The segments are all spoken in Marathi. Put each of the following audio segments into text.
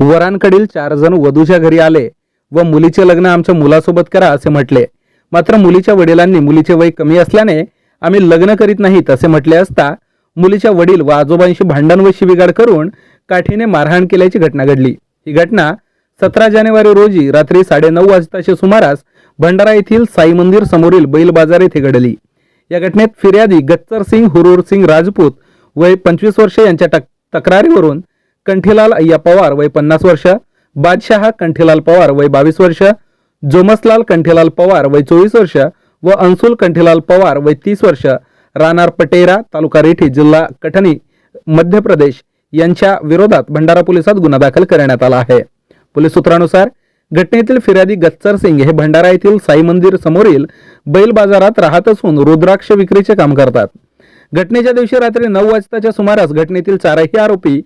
वरांकडील चार जण वधूच्या घरी आले व मुलीचे लग्न आमच्या मुलासोबत करा असे म्हटले. मात्र मुलीच्या वडिलांनी मुलीचे वय कमी असल्याने आम्ही लग्न करीत नाहीत असे म्हटले असता मुलीच्या वडील व आजोबांशी भांडण व शिबिगाड करून काठीने मारहाण केल्याची घटना घडली. ही घटना सतरा जानेवारी रोजी रात्री साडेनऊ वाजताच्या सुमारास भंडारा येथील साई मंदिर समोरील बैल बाजार येथे घडली. या घटनेत फिर्यादी गच्चर सिंग हुरूर सिंग राजपूत वय पंचवीस वर्षे यांच्या तक्रारीवरून कंठीलाल अय्या पवार वय पन्नास वर्ष बादशाह कंठीलाल पवार वय बावीस वर्ष जोमसलाल कंठीलाल पवार वय चोवीस वर्ष व अंसुल कंठीलाल पवार वय तीस वर्ष राहणार पटेरा तालुका रेठी जिल्हा कठनी मध्य प्रदेश यांच्या विरोधात भंडारा पोलिसात गुन्हा दाखल करण्यात आला आहे. पोलीस सूत्रानुसार घटनेतील फिर्यादी गच्चर सिंग हे भंडारा येथील साई मंदिर समोरील बैल बाजारात राहत असून रुद्राक्ष विक्रीचे काम करतात. घटनेच्या दिवशी रात्री नऊ वाजताच्या सुमारास घटनेतील चारही आरोपी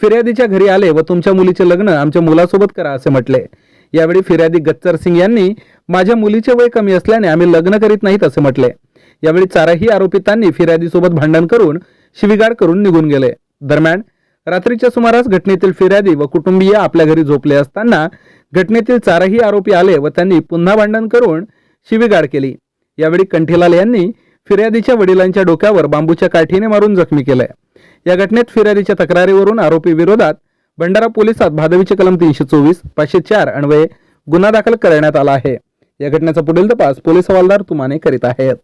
फिर्यादीच्या घरी आले व तुमच्या मुलीचे लग्न आमच्या मुलासोबत करा असे म्हटले. यावेळी फिर्यादी गच्चर सिंग यांनी माझ्या मुलीचे वय कमी असल्याने आम्ही लग्न करीत नाहीत असे म्हटले. यावेळी चारही आरोपितांनी फिर्यादीसोबत भांडण करून शिवीगाळ करून निघून गेले. दरम्यान रात्रीच्या सुमारास घटनेतील फिर्यादी व कुटुंबीय आपल्या घरी झोपले असताना घटनेतील चारही आरोपी आले व त्यांनी पुन्हा भांडण करून शिवीगाळ केली. यावेळी कंठीलाल यांनी फिर्यादीच्या वडिलांच्या डोक्यावर बांबूच्या काठीने मारून जखमी केलंय या घटनेत फिर्यादीच्या तक्रारीवरून आरोपी विरोधात भंडारा पोलिसात भादवीचे कलम तीनशे चोवीस पाचशे चार अन्वये गुन्हा दाखल करण्यात आला आहे. या घटनेचा पुढील तपास पोलीस हवालदार तुमाने करीत आहेत.